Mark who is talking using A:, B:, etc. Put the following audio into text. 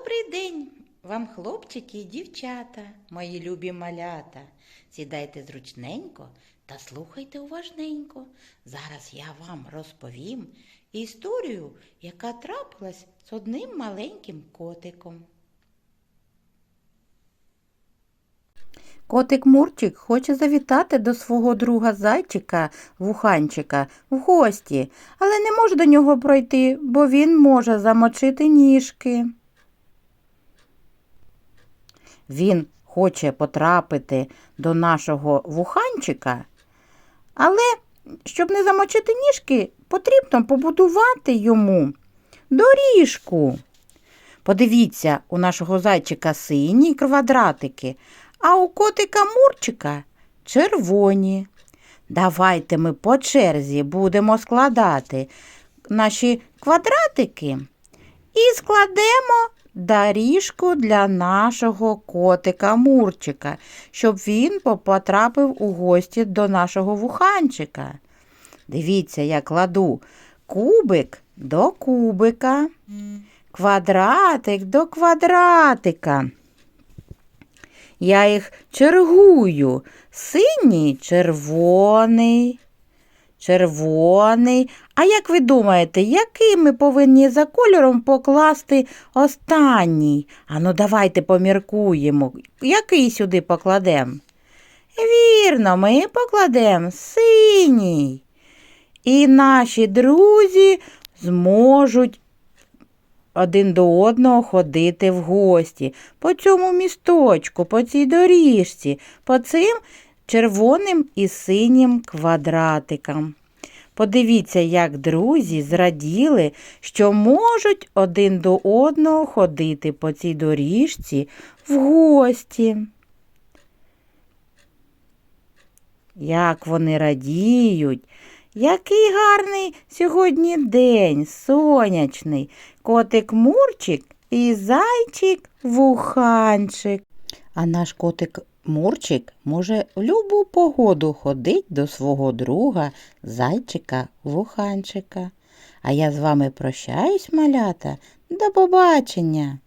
A: Добрий день вам, хлопчики і дівчата, мої любі малята. Сідайте зручненько та слухайте уважненько. Зараз я вам розповім історію, яка трапилась з одним маленьким котиком. Котик Мурчик хоче завітати до свого друга зайчика Вуханчика в гості, але не може до нього пройти, бо він може замочити ніжки. Він хоче потрапити до нашого вуханчика, але щоб не замочити ніжки, потрібно побудувати йому доріжку. Подивіться, у нашого зайчика сині квадратики, а у котика Мурчика червоні. Давайте ми по черзі будемо складати наші квадратики і складемо доріжку для нашого котика Мурчика, щоб він потрапив у гості до нашого вуханчика. Дивіться, я кладу кубик до кубика, квадратик до квадратика. Я їх чергую. Синій червоний, червоний. А як ви думаєте, який ми повинні за кольором покласти останній? Ану, давайте поміркуємо, який сюди покладемо? Вірно, ми покладемо синій. І наші друзі зможуть один до одного ходити в гості по цьому місточку, по цій доріжці, по цим червоним і синім квадратикам. Подивіться, як друзі зраділи, що можуть один до одного ходити по цій доріжці в гості. Як вони радіють, який гарний сьогодні день, сонячний, котик Мурчик і зайчик Вуханчик. А наш котик Мурчик може в любу погоду ходить до свого друга зайчика Вуханчика. А я з вами прощаюсь, малята. До побачення!